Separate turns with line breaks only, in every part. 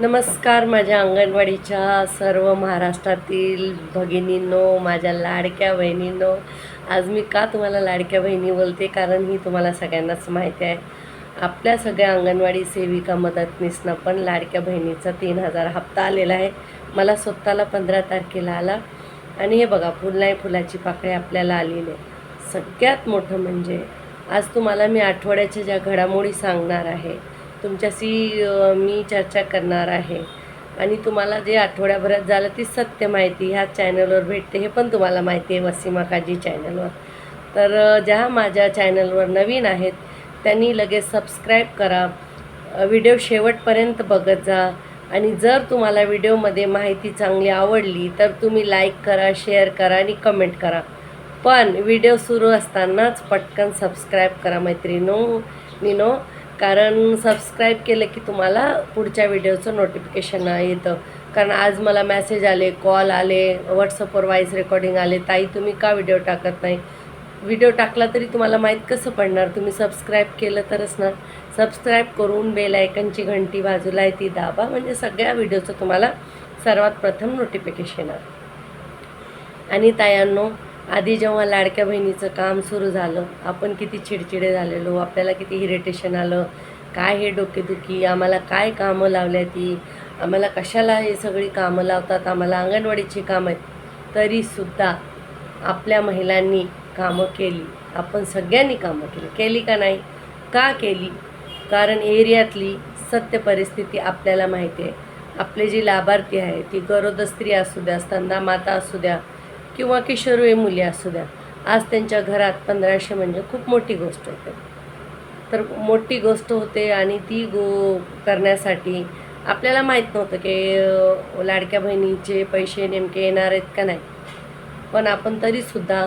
नमस्कार माझ्या अंगणवाडीच्या सर्व महाराष्ट्रातील भगिनींनो माझ्या लाडक्या बहिणींनो. आज मी का तुम्हाला लाडक्या बहिणी बोलते? कारण ही तुम्हाला सगळ्यांनाच माहिती आहे. आपल्या सगळ्या अंगणवाडी सेविका मदतनीसनं पण लाडक्या बहिणीचा तीन हजार हप्ता आलेला आहे. मला स्वतःला पंधरा तारखेला आला. आणि हे बघा फुल नाही फुलाची पाकळी आपल्याला आलेली आहे. सगळ्यात मोठं म्हणजे आज तुम्हाला मी आठवड्याच्या ज्या घडामोडी सांगणार आहे तुमच्याशी मी चर्चा करणार आहे. आणि तुम्हाला जे आठवड्याभरात झालं ती सत्य माहिती ह्या चॅनलवर भेटते हे पण तुम्हाला माहिती आहे वसीमा काजी चॅनलवर. तर ज्या माझ्या चॅनलवर नवीन आहेत त्यांनी लगेच सबस्क्राईब करा. व्हिडिओ शेवटपर्यंत बघत जा. आणि जर तुम्हाला व्हिडिओमध्ये माहिती चांगली आवडली तर तुम्ही लाईक करा शेअर करा आणि कमेंट करा. पण व्हिडिओ सुरू असतानाच पटकन सबस्क्राईब करा मैत्रिणो निनो. कारण सबस्क्राईब केलं की तुम्हाला पुढच्या व्हिडिओचं नोटिफिकेशन येतं. कारण आज मला मॅसेज आले कॉल आले व्हॉट्सअपवर व्हॉइस रेकॉर्डिंग आले. ताई तुम्ही का व्हिडिओ टाकत नाही? व्हिडिओ टाकला तरी तुम्हाला माहीत कसं पडणार? तुम्ही सबस्क्राईब केलं तरच ना. सबस्क्राईब करून बेल आयकनची घंटी बाजूला आहे ती दाबा. म्हणजे सगळ्या व्हिडिओचं तुम्हाला सर्वात प्रथम नोटिफिकेशन येणार आणि तायांनो आधी जेव्हा लाडक्या बहिणीचं काम सुरू झालं आपण किती चिडचिडे झालेलो आपल्याला किती इरिटेशन आलं काय हे डोकेदुखी आम्हाला काय कामं लावल्या ती आम्हाला कशाला हे सगळी कामं लावतात आम्हाला अंगणवाडीची कामं आहेत. तरीसुद्धा आपल्या महिलांनी कामं केली. आपण सगळ्यांनी कामं केली. केली का नाही? का केली? कारण एरियातली सत्य परिस्थिती आपल्याला माहिती आहे. आपले जी लाभार्थी आहे ती गरोदर स्त्री असू द्या स्तंदा माता असू द्या किंवा किशोरवयीन मुली असू द्या आज त्यांच्या घरात पंधराशे म्हणजे खूप मोठी गोष्ट होते. तर मोठी गोष्ट होते आणि ती गो करण्यासाठी आपल्याला माहीत नव्हतं की लाडक्या बहिणीचे पैसे नेमके येणार आहेत का नाही. पण आपण तरीसुद्धा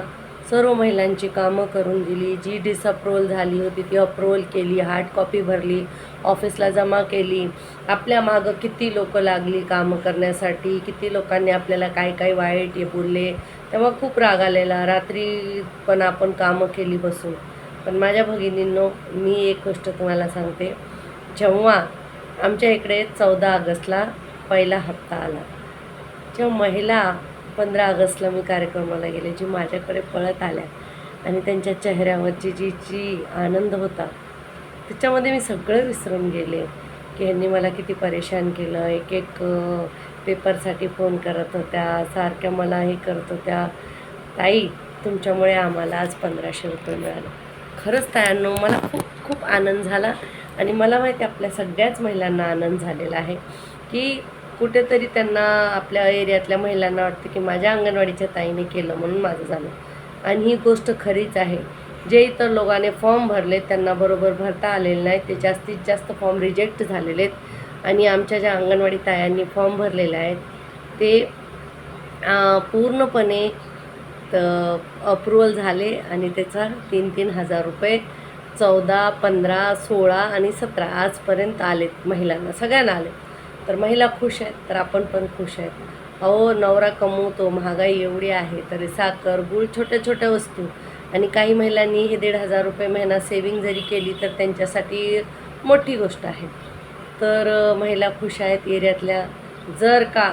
सर्व महिलांची कामं करून दिली जी डिसअप्रूव्हल झाली होती ती अप्रूव्हल केली हार्ड कॉपी भरली ऑफिसला जमा केली. आपल्या मागं किती लोकं लागली कामं करण्यासाठी किती लोकांनी आपल्याला काय काय वाईट हे बोलले तेव्हा खूप राग आलेला. रात्री पण आपण कामं केली बसून. पण माझ्या भगिनींनो मी एक गोष्ट तुम्हाला सांगते. जेव्हा आमच्या इकडे चौदा ऑगस्टला पहिला हप्ता आला. जेव्हा महिला पंधरा ऑगस्टला मी कार्यक्रमाला गेले जी माझ्याकडे पळत आल्या आणि त्यांच्या चेहऱ्यावरची जी जी आनंद होता त्याच्यामध्ये मी सगळं विसरून गेले. की ह्यांनी मला किती परेशान केलं. एक एक पेपरसाठी फोन करत होत्या सारख्या मला हे करत होत्या. ताई तुमच्यामुळे आम्हाला आज पंधराशे रुपये मिळाले. खरंच तायांनो मला खूप खूप आनंद झाला. आणि मला माहिती आहे आपल्या सगळ्याच महिलांना आनंद झालेला आहे की कुठेतरी त्यांना आपल्या एरियातल्या महिलांना वाटतं की माझ्या अंगणवाडीच्या ताईने केलं म्हणून माझं झालं. आणि ही गोष्ट खरीच आहे. जे इतर लोकांनी फॉर्म भरले त्यांना बरोबर भरता आलेले नाही. ते जास्तीत जास्त फॉर्म रिजेक्ट झालेले आहेत. आणि आमच्या ज्या अंगणवाडी तायांनी फॉर्म भरलेले आहेत ते पूर्णपणे अप्रुव्हल झाले आणि त्याचा तीन तीन हजार रुपये चौदा पंधरा सोळा आणि सतरा आजपर्यंत आलेत महिलांना सगळ्यांना आले तर महिला खुश आहेत तर आपण पण खुश आहेत. अहो नवरा कमवतो महागाई एवढी आहे तरी साखर गुळ छोट्या छोट्या वस्तू आणि काही महिलांनी हे दीड हजार रुपये महिना सेविंग जरी केली तर त्यांच्यासाठी मोठी गोष्ट आहे. तर महिला खुश आहेत एरियातल्या. जर का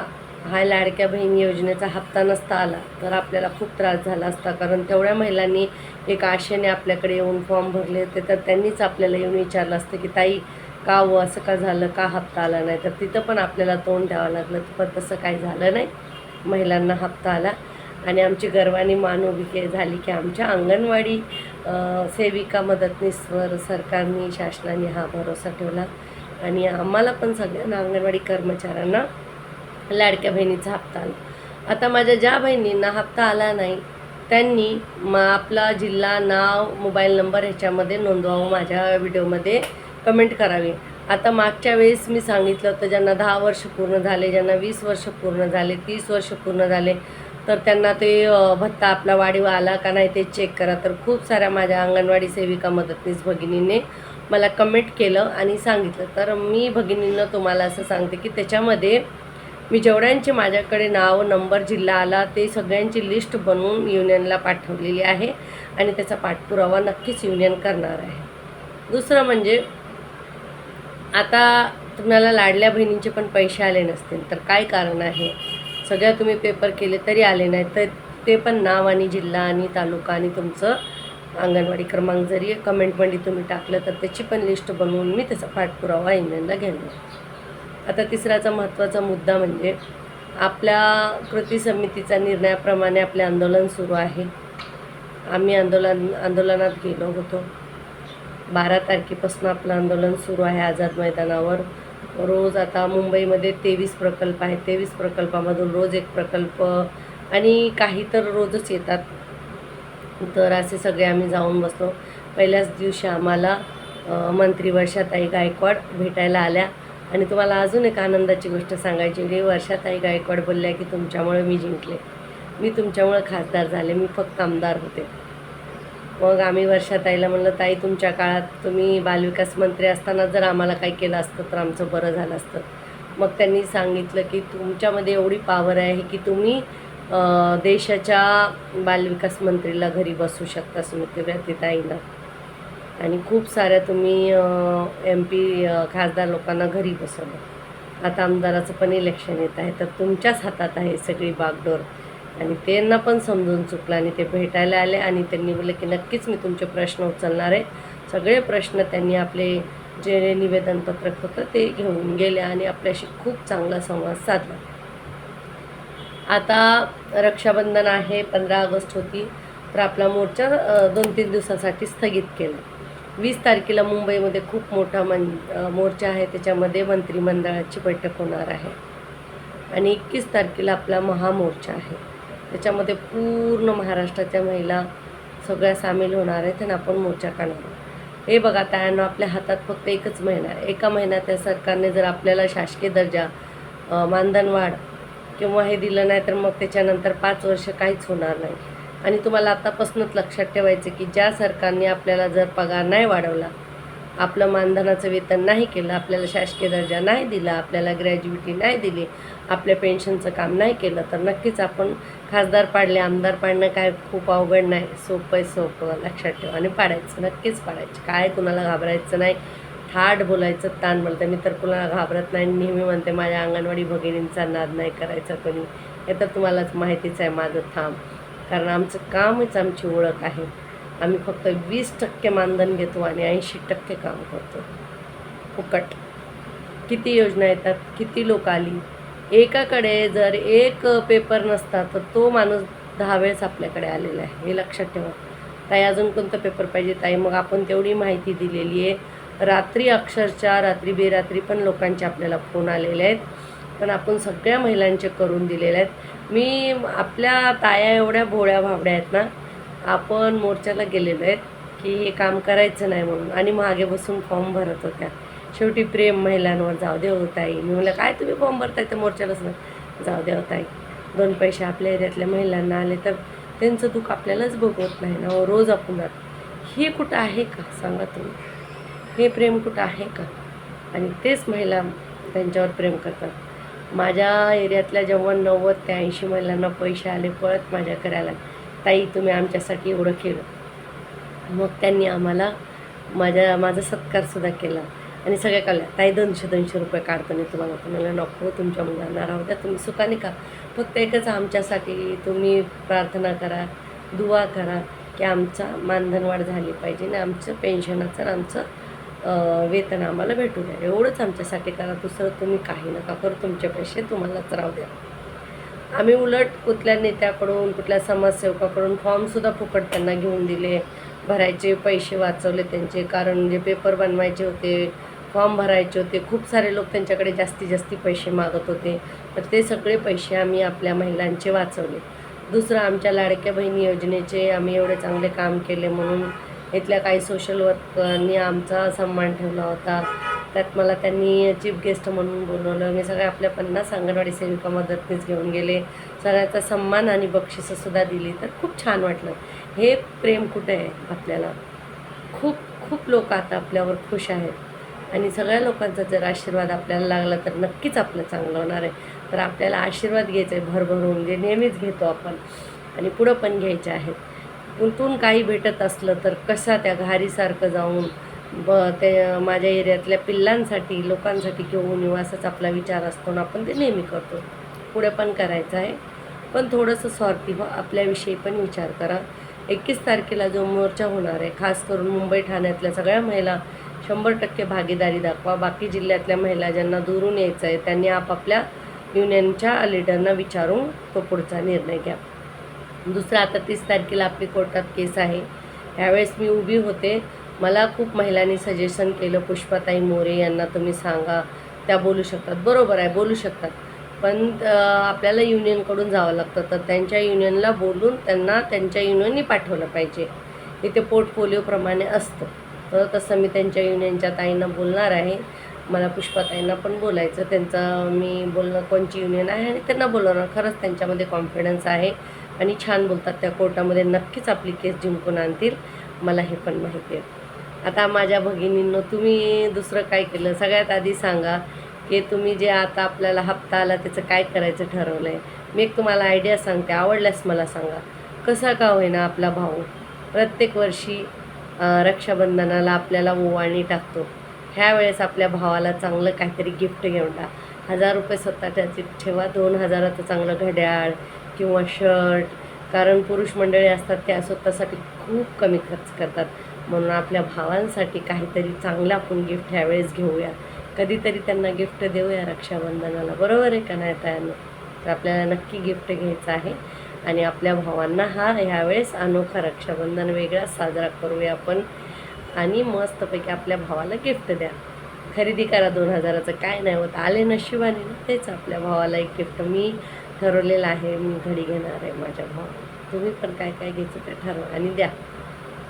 हा लाडक्या बहीण योजनेचा हप्ता नसता आला तर आपल्याला खूप त्रास झाला असता. कारण तेवढ्या महिलांनी एक आशेने आपल्याकडे येऊन फॉर्म भरले होते तर त्यांनीच आपल्याला येऊन विचारलं असतं की ताई का व असं का झालं? का हप्ता आला नाही? तर तिथं पण आपल्याला तोंड द्यावं लागलं पण तसं काही झालं नाही. महिलांना हप्ता आला. आणि आमची गर्वाने मान उभी के झाली की आमच्या अंगणवाडी सेविका मदतनीसवर सरकारने शासनाने हा भरोसा ठेवला. आणि आम्हाला पण सगळ्यांना अंगणवाडी कर्मचाऱ्यांना लाडक्या बहिणीचा हप्ता आला. आता माझ्या ज्या बहिणींना हप्ता आला नाही त्यांनी म आपला जिल्हा नाव मोबाईल नंबर ह्याच्यामध्ये नोंदवावं माझ्या व्हिडिओमध्ये कमेंट करावी. आता मागच्या वेळेस मी सांगितलं होतं ज्यांना दहा वर्ष पूर्ण झाले ज्यांना वीस वर्ष पूर्ण झाले तीस वर्ष पूर्ण झाले तर त्यांना ते भत्ता आपला वाढीव आला का नाही ते चेक करा. तर खूप साऱ्या माझ्या अंगणवाडी सेविका मदतनीस भगिनींनी मला कमेंट केलं आणि सांगितलं. तर मी भगिनींना तुम्हाला असं सांगते की त्याच्यामध्ये मी जेवढ्यांचे माझ्याकडे नाव नंबर जिल्हा आला ते सगळ्यांची लिस्ट बनवून युनियनला पाठवलेली आहे आणि त्याचा पाठपुरावा नक्कीच युनियन करणार आहे. दुसरं म्हणजे आता तुम्हाला लाडल्या बहिणींचे पण पैसे आले नसतील तर काय कारण आहे? सगळ्या तुम्ही पेपर केले तरी आले नाही तर ते पण नाव आणि जिल्हा आणि तालुका आणि तुमचं अंगणवाडी क्रमांक जरी कमेंटमध्ये तुम्ही टाकलं तर त्याची पण लिस्ट बनवून मी त्याचा पाठपुरावा इंग्लंडला घेणार आता तिसराचा महत्त्वाचा मुद्दा म्हणजे आपल्या कृती समितीचा निर्णयाप्रमाणे आपले आंदोलन सुरू आहे. आम्ही आंदोलन आंदोलनात गेलो होतो. बारा तारखेपासून आपलं आंदोलन सुरू आहे आझाद मैदानावर. रोज आता मुंबईमध्ये तेवीस प्रकल्प आहेत. तेवीस प्रकल्पामधून रोज एक प्रकल्प आणि काही तर रोजच येतात. तर असे सगळे आम्ही जाऊन बसलो. पहिल्याच दिवशी आम्हाला मंत्री वर्षाताई गायकवाड भेटायला आल्या. आणि तुम्हाला अजून एक आनंदाची गोष्ट सांगायची की वर्षाताई गायकवाड बोलल्या की तुमच्यामुळे मी जिंकले. मी तुमच्यामुळे खासदार झाले. मी फक्त आमदार होते. मग आम्ही वर्षाताईला म्हणलं ताई तुमच्या काळात तुम्ही बालविकास मंत्री असताना जर आम्हाला काही केलं असतं तर आमचं बरं झालं असतं. मग त्यांनी सांगितलं की तुमच्यामध्ये एवढी पावर आहे की तुम्ही देशाच्या बालविकास मंत्रीला घरी बसू शकता स्मृती ताईंना आणि खूप साऱ्या तुम्ही एम पी खासदार लोकांना घरी बसवलं. आता आमदाराचं पण इलेक्शन येत आहे तर तुमच्याच हातात आहे सगळी बागडोर. आणि त्यांना पण समजून चुकलं आणि ते भेटायला आले आणि त्यांनी बोलले की नक्कीच मी तुमचे प्रश्न उचलणार आहे. सगळे प्रश्न त्यांनी आपले जे निवेदनपत्रक होतं ते घेऊन गेले आणि आपल्याशी खूप चांगला संवाद साधला. आता रक्षाबंधन आहे पंधरा ऑगस्ट होती तर आपला मोर्चा दोन तीन दिवसासाठी स्थगित केला. वीस तारखेला मुंबईमध्ये खूप मोठा मन मोर्चा आहे त्याच्यामध्ये मंत्रिमंडळाची बैठक होणार आहे. आणि एकवीस तारखेला आपला महामोर्चा आहे. त्याच्यामध्ये पूर्ण महाराष्ट्राच्या महिला सगळ्या सामील होणार आहेत आणि आपण मोर्चा काढणार हे बघा त्यानं आपल्या हातात फक्त एकच महिना आहे. एका महिन्यात त्या सरकारने जर आपल्याला शासकीय दर्जा मानधनवाढ किंवा हे दिलं नाही तर मग त्याच्यानंतर पाच वर्ष काहीच होणार नाही. आणि तुम्हाला आतापासूनच लक्षात ठेवायचं की ज्या सरकारने आपल्याला जर पगार नाही वाढवला आपलं मानधनाचं वेतन नाही केलं आपल्याला शासकीय दर्जा नाही दिला आपल्याला ग्रॅज्युएटी नाही दिली आपल्या पेन्शनचं काम नाही केलं तर नक्कीच आपण खासदार पाडले आमदार पाडणं काय खूप अवघड नाही. सोपं आहे सोपं. लक्षात ठेवा आणि पाडायचं नक्कीच पाडायचं. काय कुणाला घाबरायचं नाही. हार्ड बोलायचं ताण बोलतं मी तर कुणाला घाबरत नाही नेहमी म्हणते माझ्या अंगणवाडी भगिनींचा नाद नाही करायचा कोणी. हे तर तुम्हालाच माहितीच आहे माझं थांब कारण आमचं कामच आमची ओळख आहे. आम्ही फक्त वीस टक्के मानधन घेतो आणि ऐंशी टक्के काम करतो. फुकट. किती योजना येतात किती लोक आली? एकाकडे जर एक पेपर नसता तर तो माणूस दहा वेळेस आपल्याकडे आलेला आहे. हे लक्षात ठेवा. ताई अजून कोणतं पेपर पाहिजे? ताई मग आपण तेवढी माहिती दिलेली आहे. रात्री अक्षरशः रात्री बेरात्री पण लोकांचे आपल्याला फोन आलेले आहेत. पण आपण सगळ्या महिलांचे करून दिलेले आहेत. मी आपल्या ताया एवढ्या भोळ्या भाबड्या आहेत ना आपण मोर्चाला गेलेलो आहेत की हे काम करायचं नाही म्हणून. आणि मागे बसून फॉर्म भरत होत्या. शेवटी प्रेम महिलांवर जाऊ दे होताई मी म्हणलं काय तुम्ही फॉर्म भरताय तर मोर्चालाच नाही जाऊ दे होताई दोन पैसे आपल्या एरियातल्या महिलांना आले तर त्यांचं दुःख आपल्यालाच भोगवत नाही ना हो, रोज आपण जातो हे कुठं आहे का? सांगा तुम्ही. हे प्रेम कुठं आहे का? आणि तेच महिला त्यांच्यावर प्रेम करतात. माझ्या एरियातल्या जेव्हा नव्वद ते ऐंशी महिलांना पैसे आले पळत माझ्या करायला ताई तुम्ही आमच्यासाठी एवढं केलं. मग त्यांनी आम्हाला माझ्या माझा सत्कारसुद्धा केला. आणि सगळ्या काढल्या ताई दोनशे दोनशे रुपये काढतो तुम्हाला. तुम्हाला नको तुमच्या मुलांना राहू द्या. तुम्ही सुखाने का फक्त एकच आमच्यासाठी तुम्ही प्रार्थना करा दुवा करा की आमचा मानधनवाढ झाली पाहिजे आणि आमचं पेन्शनाचं आमचं वेतन आम्हाला भेटू द्या. एवढंच आमच्यासाठी करा. दुसरं तुम्ही काही नका करू. तुमचे पैसे तुम्हालाच राहू द्या. आम्ही उलट कुठल्या नेत्याकडून कुठल्या समाजसेवकाकडून फॉर्मसुद्धा फुकट त्यांना घेऊन दिले. भरायचे पैसे वाचवले त्यांचे. कारण जे पेपर बनवायचे होते फॉर्म भरायचे होते खूप सारे लोक त्यांच्याकडे जास्तीत जास्ती पैसे मागत होते. तर ते सगळे पैसे आम्ही आपल्या महिलांचे वाचवले. दुसरं आमच्या लाडक्या बहिणी योजनेचे आम्ही एवढे चांगले काम केले म्हणून इथल्या काही सोशल वर्करनी आमचा सन्मान ठेवला होता. त्यात मला त्यांनी चीफ गेस्ट म्हणून बोलवलं. मी सगळ्या आपल्या पन्नास अंगणवाडी सेविका मदतनीस घेऊन गेले. सगळ्याचा सन्मान आणि बक्षिसंसुद्धा दिली. तर खूप छान वाटलं. हे प्रेम कुठे आहे आपल्याला? खूप खूप लोक आता आपल्यावर खुश आहेत. आणि सगळ्या लोकांचा जर आशीर्वाद आपल्याला लागला तर नक्कीच आपलं चांगलं होणार आहे. तर आपल्याला आशीर्वाद घ्यायचा आहे भरभरून जे नेहमीच घेतो आपण. आणि पुढं पण घ्यायचे आहेत. कुठून काही भेटत असलं तर कसा त्या घारीसारखं जाऊन ब ते माझ्या एरियातल्या पिल्लांसाठी लोकांसाठी घेऊन येऊ असाच आपला विचार असतो ना आपण ते नेहमी करतो. पुढे पण करायचं आहे. पण थोडंसं स्वार्थी व्हा हो, आपल्याविषयी पण विचार करा. एकवीस तारखेला जो मोर्चा होणार आहे खास करून मुंबई ठाण्यातल्या सगळ्या महिला शंभर टक्के भागीदारी दाखवा. बाकी जिल्ह्यातल्या महिला ज्यांना दुरून यायचं आहे त्यांनी आपापल्या युनियनच्या लिडरना विचारून तो पुढचा निर्णय घ्या. दुसरं आता तीस तारखेला आपली कोर्टात केस आहे. ह्यावेळेस मी उभी होते. मला खूप महिलांनी सजेशन केलं पुष्पाताई मोरे यांना तुम्ही सांगा. त्या बोलू शकतात. बरोबर आहे बोलू शकतात. पण आपल्याला युनियनकडून जावं लागतं. तर त्यांच्या युनियनला बोलून त्यांना त्यांच्या युनियननी पाठवलं पाहिजे. इथे पोर्टफोलिओप्रमाणे असतं. तर तसं मी त्यांच्या युनियनच्या ताईंना बोलणार आहे. मला पुष्पाताईंना पण बोलायचं. त्यांचं मी बोलणं कोणची युनियन आहे आणि त्यांना बोलवणार. खरंच त्यांच्यामध्ये कॉन्फिडन्स आहे. आणि छान बोलतात त्या कोर्टामध्ये नक्कीच आपली केस जिंकून आणतील. मला हे पण माहिती आहे. आता माझ्या भगिनींनो तुम्ही दुसरं काय केलं? सगळ्यात आधी सांगा की तुम्ही जे आता आपल्याला हप्ता आला त्याचं काय करायचं ठरवलं आहे मी एक तुम्हाला आयडिया सांगते. आवडल्यास मला सांगा. कसा का होईना आपला भाऊ? प्रत्येक वर्षी रक्षाबंधनाला आपल्याला ओवाळणी टाकतो. ह्या वेळेस आपल्या भावाला चांगलं काहीतरी गिफ्ट घेऊन टाक. हजार रुपये स्वतःच्या ठेवा. दोन हजाराचं चांगलं घड्याळ किंवा शर्ट कारण पुरुष मंडळी असतात त्या स्वतःसाठी खूप कमी खर्च करतात. म्हणून आपल्या भावांसाठी काहीतरी चांगलं आपण गिफ्ट ह्यावेळेस घेऊया. कधीतरी त्यांना गिफ्ट देऊया रक्षाबंधनाला. बरोबर आहे का नाही त्यांना तर आपल्याला नक्की गिफ्ट घ्यायचं आहे. आणि आपल्या भावांना हा ह्यावेळेस अनोखा रक्षाबंधन वेगळा साजरा करूया आपण. आणि मस्तपैकी आपल्या भावाला गिफ्ट द्या. खरेदी करा दोन हजाराचं. काय नाही होत. आले नशिबाने. तेच आपल्या भावाला एक गिफ्ट मी ठरवलेलं आहे मी घडी घेणार आहे माझ्या भावाला. तुम्ही पण काय काय घ्यायचं ते ठरवा आणि द्या.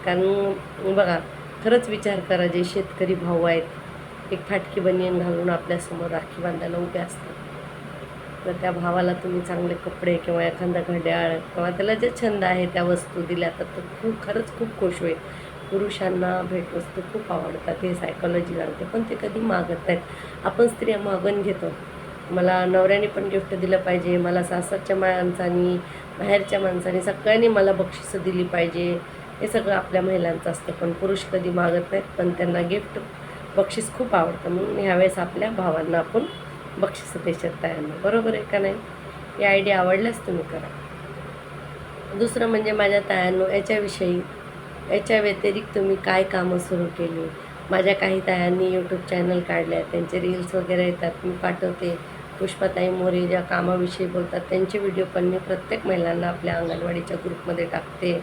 कारण बघा खरंच विचार करा जे शेतकरी भाऊ आहेत एक फाटकी बनियन घालून आपल्यासमोर राखी बांधायला उभे असतात. तर त्या भावाला तुम्ही चांगले कपडे किंवा एखादा घड्याळ किंवा त्याला जे छंद आहे त्या वस्तू दिल्या तर तो खूप खरंच खूप खुश होईल. पुरुषांना भेटवस्तू खूप आवडतात हे सायकॉलॉजी लागते पण ते कधी मागत नाहीत. आपण स्त्रिया मागून घेतो. मला नवऱ्याने पण गिफ्ट दिलं पाहिजे मला सासरच्या माणसांनी बाहेरच्या माणसांनी सगळ्यांनी मला बक्षिसं दिली पाहिजे. हे सगळं आपल्या महिलांचं असतं पण पुरुष कधी मागत नाहीत पण त्यांना गिफ्ट बक्षीस खूप आवडतं. म्हणून ह्यावेळेस आपल्या भावांना आपण बक्षिसं देशात तयार बरोबर आहे का नाही? ही आयडिया आवडल्यास तुम्ही करा. दुसरं म्हणजे माझ्या तायांनो याच्याविषयी याच्या व्यतिरिक्त तुम्ही काय कामं सुरू केली? माझ्या काही तायांनी यूट्यूब चॅनल काढले आहेत त्यांचे रील्स वगैरे येतात मी पाठवते. पुष्पाताई मोरे ज्या कामाविषयी बोलतात त्यांचे व्हिडिओ पण मी प्रत्येक महिलांना आपल्या अंगणवाडीच्या ग्रुपमध्ये टाकते.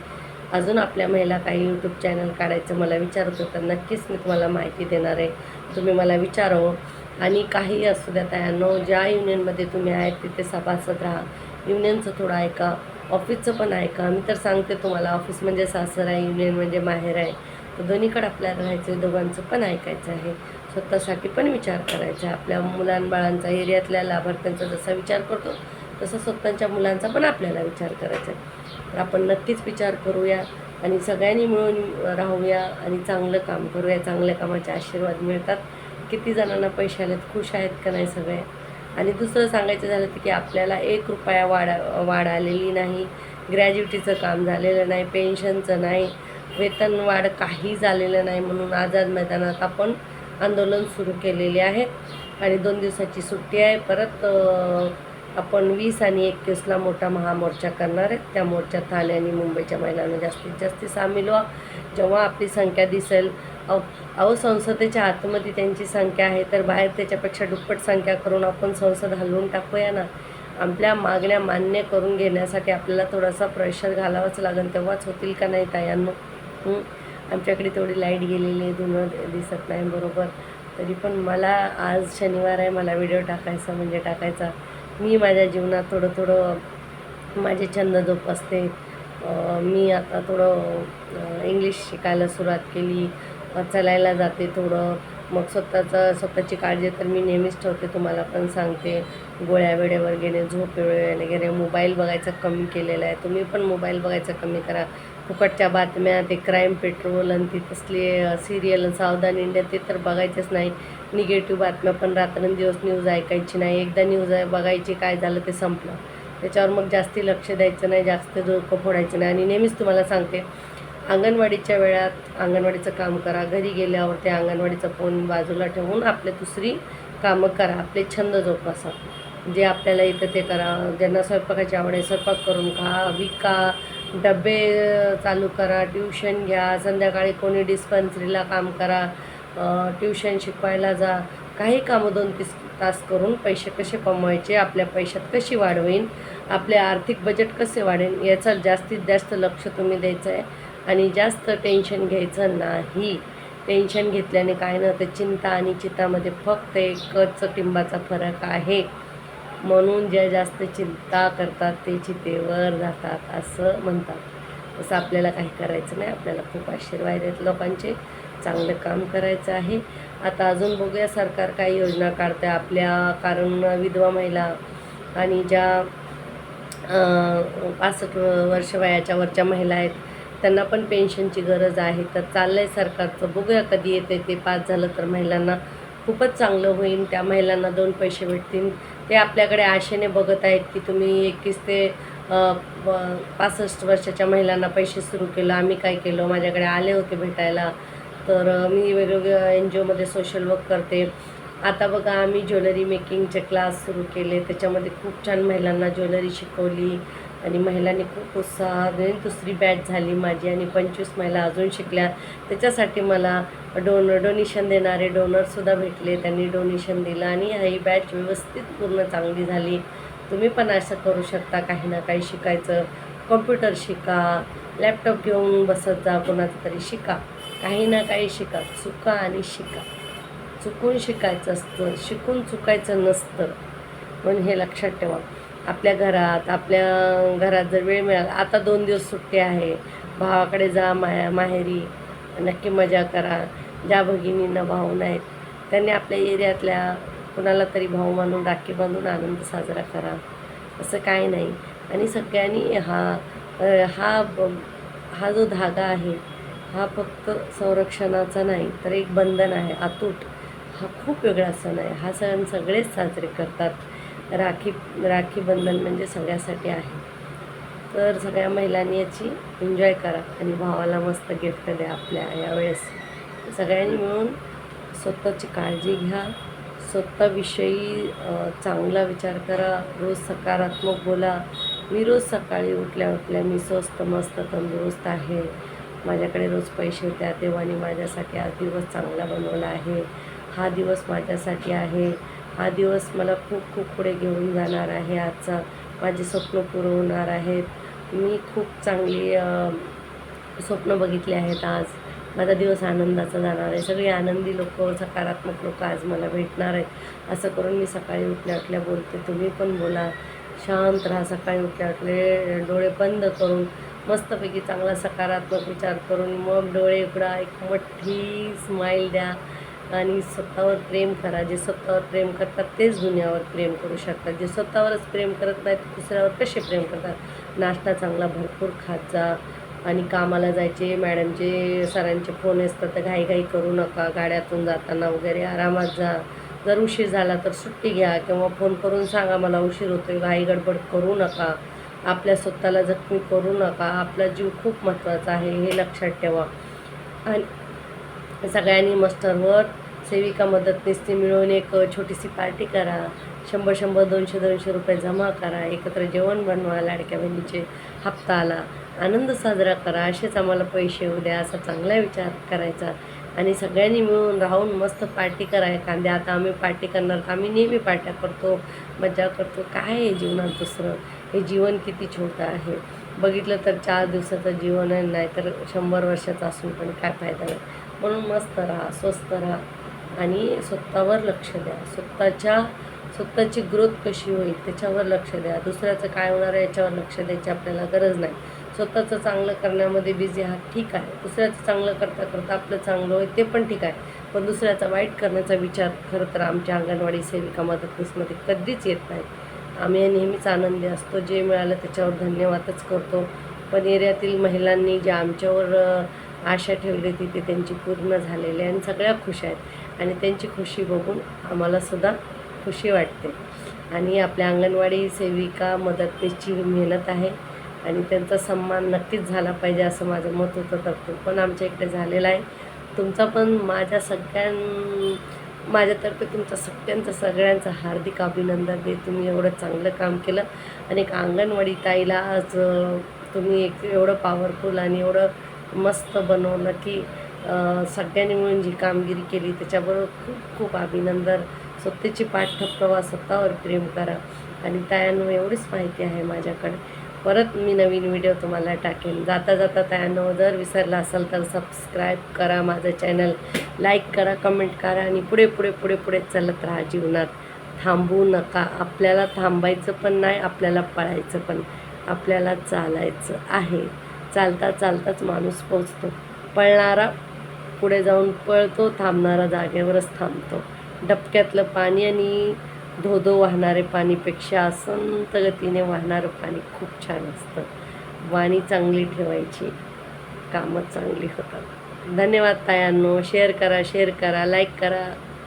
अजून आपल्या महिला काही यूट्यूब चॅनल काढायचं मला विचारत होतं नक्कीच मी तुम्हाला माहिती देणार आहे. तुम्ही मला विचारो आणि काही असू द्या तयानो ज्या युनियनमध्ये तुम्ही आहेत तिथे सभासद राहा. युनियनचं थोडं ऐका ऑफिसचं पण ऐका. मी तर सांगते तुम्हाला ऑफिस म्हणजे सासर आहे युनियन म्हणजे माहेर आहे. तर दोन्हीकडे आपल्याला राहायचं आहे दोघांचं पण ऐकायचं आहे. स्वतःसाठी पण विचार करायचा. आहे आपल्या मुलांबाळांचा एरियातल्या लाभार्थ्यांचा जसा विचार करतो तसं स्वतःच्या मुलांचा पण आपल्याला विचार करायचा आहे. तर आपण नक्कीच विचार करूया आणि सगळ्यांनी मिळून राहूया आणि चांगलं काम करूया. चांगल्या कामाचे आशीर्वाद मिळतात. किती जणांना पैसे आलेत खुश आहेत का नाही सगळे? आणि दुसरं सांगायचं झालं तर की आपल्याला एक रुपया वाढ वाढ आलेली नाही. ग्रॅज्युटीचं काम झालेलं नाही. पेन्शनचं नाही. वेतन वाढ काही झालेलं नाही म्हणून आझाद मैदानात आपण आंदोलन सुरू केलेले आहे आणि दोन दिवसाची सुट्टी आहे. परत आपण वीस आणि एकवीसला मोठा महामोर्चा करणार आहे. त्या मोर्चात ठाणे आणि मुंबईच्या महिलांना जास्तीत जास्त सामील व्हा. जेव्हा आपली संख्या दिसेल अहो अहो संसदेच्या आतमध्ये त्यांची संख्या आहे तर बाहेर त्याच्यापेक्षा दुप्पट संख्या करून आपण संसद हलवून टाकूया ना. आपल्या मागण्या मान्य करून घेण्यासाठी आपल्याला थोडासा प्रेशर घालावाच लागेल. तेव्हाच होतील का नाही तायांनो आमच्याकडे थोडी लाइट गेलेली आहे धुणं दिसत नाही बरोबर तरी पण मला आज शनिवार आहे मला व्हिडिओ टाकायचा म्हणजे टाकायचा. मी माझ्या जीवनात थोडं थोडं माझे छंद जोपासते. मी आता थोडं इंग्लिश शिकायला सुरुवात केली. चालायला जाते थोडं. मग स्वतःचं स्वतःची काळजी तर मी नेहमीच ठेवते तुम्हाला पण सांगते. गोळ्या वेळेवर घेणे झोप वेळेवर घेणे मोबाईल बघायचा कमी केलेला आहे. तुम्ही पण मोबाईल बघायचा कमी करा. फुकटच्या बातम्या ते क्राईम पेट्रोल आणि ती तसली सिरियल सावधान इंडिया ते तर बघायचंच नाही. निगेटिव्ह बातम्या पण रात्रंदिवस न्यूज ऐकायची नाही. एकदा न्यूज बघायची काय झालं ते संपलं. त्याच्यावर मग जास्ती लक्ष द्यायचं नाही जास्त डोकं फोडायचं नाही. आणि नेहमीच तुम्हाला सांगते अंगणवाडीच्या वेळात अंगणवाडीचं काम करा. घरी गेल्यावर ते अंगणवाडीचा फोन बाजूला ठेवून आपले दुसरी कामं करा. आपले छंद जोपासा. जे आपल्याला येतं ते करा. ज्यांना स्वयंपाकाची आवड आहे स्वयंपाक करून खा विका डबे चालू करा ट्युशन घ्या संध्याकाळी कोणी डिस्पन्सरीला काम करा ट्यूशन ट्युशन शिकवायला जा. काही कामं दोन तीस तास करून पैसे कसे कमवायचे आपल्या पैशात कशी वाढवेन आपले आर्थिक बजेट कसे वाढेल याचं जास्तीत जास्त लक्ष तुम्ही द्यायचं आहे आणि जास्त टेन्शन घ्यायचं नाही. टेन्शन घेतल्याने काय ना ते चिंता आणि चितामध्ये फक्त एकच टिंबाचा फरक आहे. म्हणून ज्या जास्त चिंता करतात ते चितेवर जातात असं म्हणतात. तसं आपल्याला काही करायचं नाही. आपल्याला खूप आशीर्वाद आहेत लोकांचे. चांगलं काम करायचं आहे. आता अजून बघूया सरकार काही योजना काढते आपल्या कारण विधवा महिला आणि ज्या पासष्ट वर्ष वयाच्या वरच्या महिला आहेत त्यांना पण पेन्शनची गरज आहे. तर चाललं आहे सरकारचं. बघूया कधी येते ते. पास झालं तर महिलांना खूपच चांगलं होईल. त्या महिलांना दोन पैसे भेटतील. ते आपल्याकडे आशेने बघत आहेत की तुम्ही एकवीस ते पासष्ट वर्षाच्या महिलांना पैसे सुरू केलं. आम्ही काय केलं? माझ्याकडे आले होते भेटायला. तर मी वेगवेगळ्या एन जी ओमध्ये सोशल वर्क करते. आता बघा आम्ही ज्वेलरी मेकिंगचे क्लास सुरू केले. त्याच्यामध्ये खूप छान महिलांना ज्वेलरी शिकवली. आणि महिलांनी खूप उत्साहाने दुसरी बॅच झाली माझी आणि पंचवीस महिला अजून शिकल्या. त्याच्यासाठी मला डोन डोनेशन देणारे डोनरसुद्धा भेटले. त्यांनी डोनेशन दिलं आणि ही बॅच व्यवस्थित पूर्ण चांगली झाली. तुम्ही पण असं करू शकता काही ना काही शिकायचं. कॉम्प्युटर शिका लॅपटॉप घेऊन बसत जा कोणाचं तरी शिका. काही ना काही शिका चुका आणि शिका. चुकून शिकायचं असतं शिकून चुकायचं नसतं. पण हे लक्षात ठेवा. आपल्या घरात आपल्या घरात जर वेळ मिळाला आता दोन दिवस सुट्टी आहे. भावाकडे जा माया माहेरी नक्की मजा करा. ज्या भगिनींना भाऊ नाहीत त्यांनी आपल्या एरियातल्या कुणाला तरी भाऊ मानून राखी बांधून आनंद साजरा करा. असं काही नाही. आणि सगळ्यांनी हा हा ब- हा जो धागा आहे हा फक्त संरक्षणाचा नाही तर एक बंधन आहे अतूट हा खूप वेगळा सण आहे. हा सण सगळेच साजरे करतात. राखी राखीबंधन म्हणजे सगळ्यासाठी आहे. तर सगळ्या महिलांनी याची एन्जॉय करा आणि भावाला मस्त गिफ्ट द्या आपल्या यावेळेस. सगळ्यांनी मिळून स्वतःची काळजी घ्या. स्वतःविषयी चांगला विचार करा. रोज सकारात्मक बोला. मी रोज सकाळी उठल्या उठल्या मी स्वस्त मस्त तंदुरुस्त आहे. माझ्याकडे रोज पैसे त्या देवाने माझ्यासाठी हा दिवस चांगला बनवला आहे. हा दिवस माझ्यासाठी आहे. हा दिवस मला खूप खूप पुढे घेऊन जाणार आहे. आजचा माझे स्वप्न पूर्ण होणार आहेत. मी खूप चांगली स्वप्न बघितले आहेत आज. माझा दिवस आनंदाचा जाणार आहे. सगळे आनंदी लोक सकारात्मक लोक आज मला भेटणार आहेत. असं करून मी सकाळी उठल्या उठल्या बोलते. तुम्ही पण बोला. शांत राहा. सकाळी उठल्या उठले डोळे बंद करून मस्तपैकी चांगला सकारात्मक विचार करून मग डोळे उघडा. एक मोठी स्माईल द्या. आणि स्वतःवर प्रेम करा. जे स्वतःवर प्रेम करतात तेच दुनियावर प्रेम करू शकतात. जे स्वतःवरच प्रेम करत नाहीत दुसऱ्यावर कसे प्रेम करतात? नाश्ता चांगला भरपूर खात जा आणि कामाला जायचे. मॅडमचे सरांचे फोन असतात तर घाईघाई करू नका. गाड्यातून जाताना वगैरे आरामात जा. जर उशीर झाला तर सुट्टी घ्या किंवा फोन करून सांगा मला उशीर होतोय घाई गडबड करू नका. आपल्या स्वतःला जखमी करू नका. आपला जीव खूप महत्त्वाचा आहे हे लक्षात ठेवा. आणि सगळ्यांनी मस्टरवर सेविका मदतनीसनी मिळून एक छोटीशी पार्टी करा. शंभर शंभर दोनशे दोनशे रुपये जमा करा. एकत्र जेवण बनवा लाडक्या बहिणीचे हप्ता आला. आनंद साजरा करा. असेच आम्हाला पैसे येऊ द्या असा चांगला विचार करायचा. आणि सगळ्यांनी मिळून राहून मस्त पार्टी करा एखाद्या आता आम्ही पार्टी करणार तर आम्ही नेहमी पार्ट्या करतो मजा करतो. काय आहे जीवनात दुसरं? हे जीवन किती छोटं आहे? बघितलं तर चार दिवसाचं जीवन आहे नाही तर शंभर वर्षाचं असून पण काय फायदा नाही म्हणून मस्त राहा स्वस्त राहा. आणि स्वतःवर लक्ष द्या. स्वतःच्या स्वतःची ग्रोथ कशी होईल त्याच्यावर लक्ष द्या. दुसऱ्याचं काय होणार आहे याच्यावर लक्ष द्यायची आपल्याला गरज नाही. स्वतःचं चांगलं करण्यामध्ये बिझी आहात ठीक आहे. दुसऱ्याचं चांगलं करता करता आपलं चांगलं होईल ते पण ठीक आहे. पण दुसऱ्याचा वाईट करण्याचा विचार खरं तर आमच्या अंगणवाडी सेविका मदतनीसमध्ये कधीच येत नाही. आम्ही नेहमीच आनंदी असतो. जे मिळालं त्याच्यावर धन्यवादच करतो. पण एरियातील महिलांनी जे आमच्यावर आशा ठेवली होती ते त्यांची पूर्ण झालेली आहे आणि सगळ्या खुश आहेत. आणि त्यांची खुशी बघून आम्हालासुद्धा खुशी वाटते. आणि आपल्या अंगणवाडी सेविका मदतनीसची मेहनत आहे आणि त्यांचा सन्मान नक्कीच झाला पाहिजे असं माझं मत होतं तर तो पण आमच्या इकडे झालेला आहे. तुमचा पण माझ्या सगळ्यां माझ्यातर्फे तुमचं सगळ्यांचं सगळ्यांचं हार्दिक अभिनंदन दे तुम्ही एवढं चांगलं काम केलं. आणि एक अंगणवाडी ताईला आज तुम्ही एक एवढं पॉवरफुल आणि एवढं मस्त बनवलं की सगळ्यांनी मिळून जी कामगिरी केली त्याच्याबरोबर खूप खूप अभिनंदन. स्वतःची पाठ्यप्रवाह स्वतःवर प्रेम करा. आणि तायांनो एवढीच माहिती आहे माझ्याकडे. परत मी नवीन व्हिडिओ तुम्हाला टाकेन. जाता जाता तयानो जर विसरला असेल तर सबस्क्राईब करा माझं चॅनल लाईक करा कमेंट करा आणि पुढे पुढे पुढे पुढे चालत राहा जीवनात. थांबू नका. आपल्याला थांबायचं पण नाही आपल्याला पळायचं पण. आपल्याला चालायचं आहे. चालता चालताच माणूस पोचतो. पळणारा पुढे जाऊन पळतो थांबणारा जागेवरच थांबतो. डबक्यातलं पाणी आणि धो धो वाहणारे पाणीपेक्षा संत गतीने वाहणारं पाणी खूप छान असतं. वाणी चांगली ठेवायची कामं चांगली होतात. धन्यवाद तायांनो. शेअर करा शेअर करा लाईक करा.